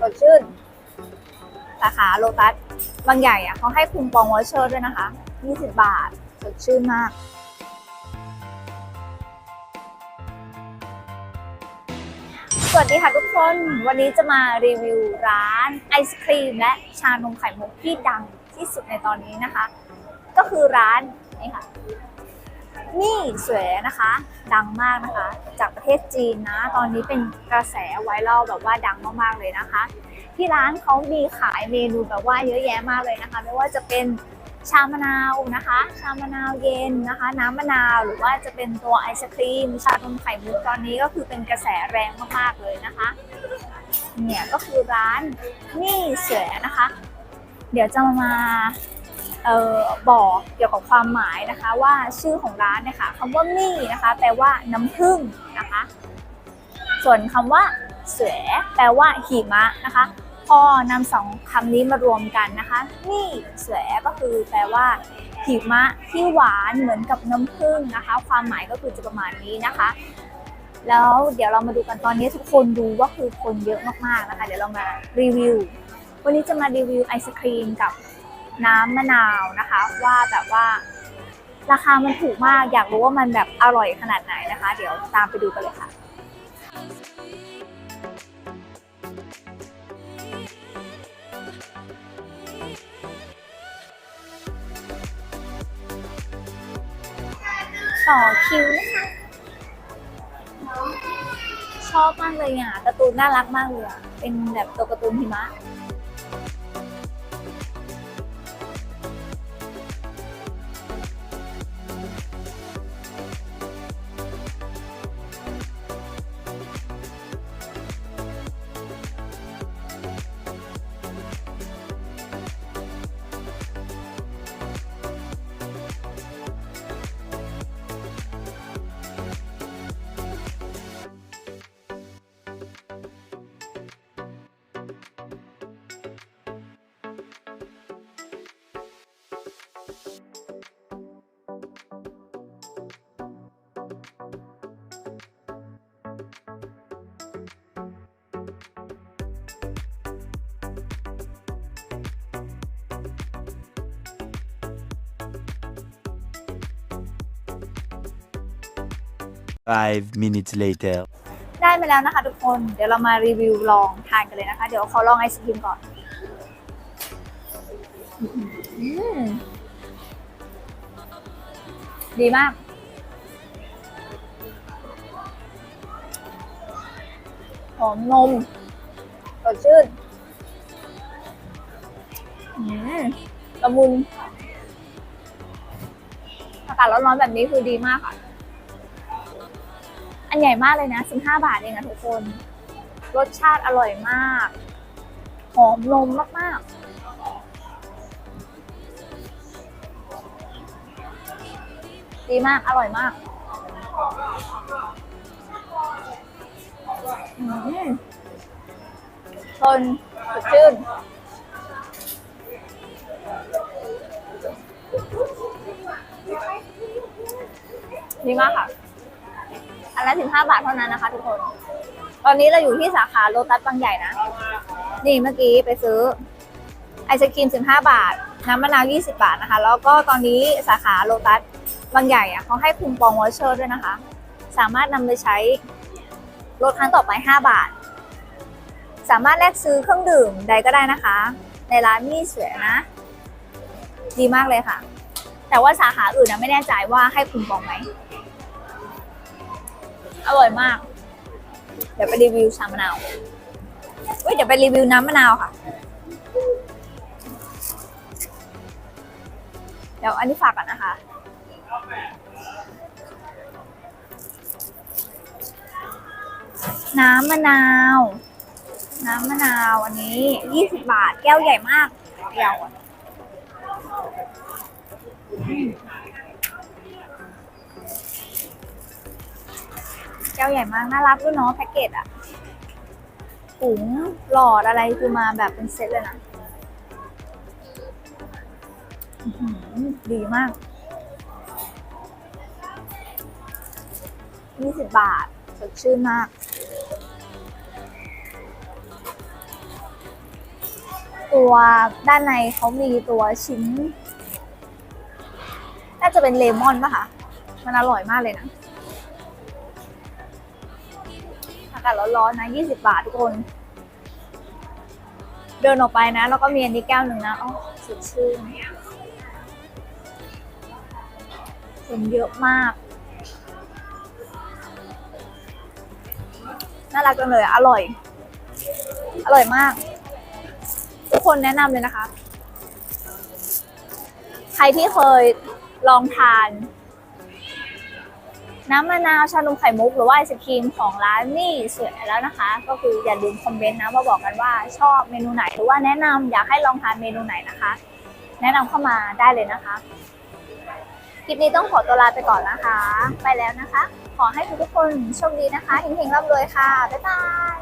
สดชื่น สาขาโลตัสบางใหญ่อะเขาให้คูปองวอเชอร์ด้วยนะคะ 20 บาท สดชื่นมากสวัสดีค่ะทุกคนวันนี้จะมารีวิวร้านไอศครีมและชานมไข่มุกที่ดังที่สุดในตอนนี้นะคะ ก็คือร้านนี่ค่ะ นี่สวยนะคะ ดังมากนะคะ จากประเทศจีนนะ ตอนนี้เป็นกระแสไวรัลแบบว่าดังมากๆเลยนะคะ ที่ร้านเขามีขายเมนูแบบว่าเยอะแยะมากเลยนะคะ ไม่ว่าจะเป็นชามะนาวนะคะ ชามะนาวเย็นนะคะ น้ำมะนาวหรือว่าจะเป็นตัวไอศครีม ชานมไข่มุกตอนนี้ก็คือเป็นกระแสแรงมากๆเลยนะคะ เนี่ยก็คือร้านนี่เสือนะคะ เดี๋ยวจะมา บอกเกี่ยวกับความหมายนะคะว่าชื่อของร้านนี่ยค่ะคำว่ามี่นะคะแปลว่าน้ำผึ้งนะคะ ส่วนคำว่าเสือแปลว่าหิมะนะคะ พอนำสองคำนี้มารวมกันนะคะนี่เสือก็คือแปลว่าหิมะที่หวานเหมือนกับน้ำผึ้งนะคะ ความหมายก็คือจะประมาณนี้นะคะ แล้วเดี๋ยวเรามาดูกันตอนนี้ทุกคนดูว่าคือคนเยอะมากๆนะคะ เดี๋ยวเรามารีวิว วันนี้จะมารีวิวไอศครีมกับ น้ำมะนาวนะคะ ว่าแบบว่า ราคามันถูกมากอยากรู้ว่ามันแบบอร่อยขนาดไหนนะคะ เดี๋ยวตามไปดูกันเลยค่ะต่อคิวนะคะชอบมากเลยอะการ์ตูนน่ารักมากเลยอะเป็นแบบตัวการ์ตูนหิมะ Five minutes later. ได้มาแล้วนะคะทุกคน เดี๋ยวเรามารีวิวลองทานกันเลยนะคะ เดี๋ยวเขาลองไอศครีมก่อนอดีมาก หอมนมสดชื่นอืมละมุนอากาศร้อนๆแบบนี้คือดีมากค่ะ อันใหญ่มากเลยนะ 15 บาทเองนะทุกคน รสชาติอร่อยมาก หอมนมมากๆ ดีมาก อร่อยมากทนสดชื่นดีมากค่ะ ละ 15 บาทเท่านั้นนะคะ ทุกคน ตอนนี้เราอยู่ที่สาขาโลตัสบางใหญ่นะ นี่เมื่อกี้ไปซื้อ ไอศครีม 15 บาท น้ำมะนาว 20 บาทนะคะ แล้วก็ตอนนี้สาขาโลตัสบางใหญ่อะเขาให้คูปองวอเชอร์ด้วยนะคะ สามารถนำไปใช้ลดครั้งต่อไป 5 บาท สามารถแลกซื้อเครื่องดื่มใดก็ได้นะคะ ในร้านนี่สวยนะ ดีมากเลยค่ะ แต่ว่าสาขาอื่นนะไม่แน่ใจว่าให้คูปองไหม อร่อยมาก เดี๋ยวไปรีวิวชามะนาวเฮ้ยเดี๋ยวไปรีวิวน้ำมะนาวค่ะ เดี๋ยวอันนี้ฝากก่อนนะคะ น้ำมะนาว น้ำมะนาวอันนี้20บาทแก้วใหญ่มากแก้ว แก้วใหญ่มาก น่ารักด้วยเนาะแพ็กเกจอะถุงหลอดอะไรคือมาแบบเป็นเซตเลยนะอื้อหือดีมาก20บาทสดชื่นมาก ตัวด้านในเขามีตัวชิ้น น่าจะเป็นเลมอนป่ะคะ มันอร่อยมากเลยนะาศร้อนๆนะ 20 บาททุกคน เดินออกไปนะ แล้วก็มีอันนี้แก้วหนึ่งนะอ๋อสดชื่นคนเยอะมาก น่ารักจังเลย อร่อย อร่อยมาก ทุกคนแนะนำเลยนะคะ ใครที่เคยลองทาน น้ำมะนาวชานมไข่มุกหรือว่าไอศครีมของร้านนี่เสร็จแล้วนะคะ ก็คืออย่าลืมคอมเมนต์นะมาบอกกันว่าชอบเมนูไหนหรือว่าแนะนำอยากให้ลองทานเมนูไหนนะคะ แนะนำเข้ามาได้เลยนะคะคลิปนี้ต้องขอตัวลาไปก่อนนะคะ ไปแล้วนะคะ ขอให้ทุกคนโชคดีนะคะเฮงๆร่ำรวยค่ะ บ๊ายบาย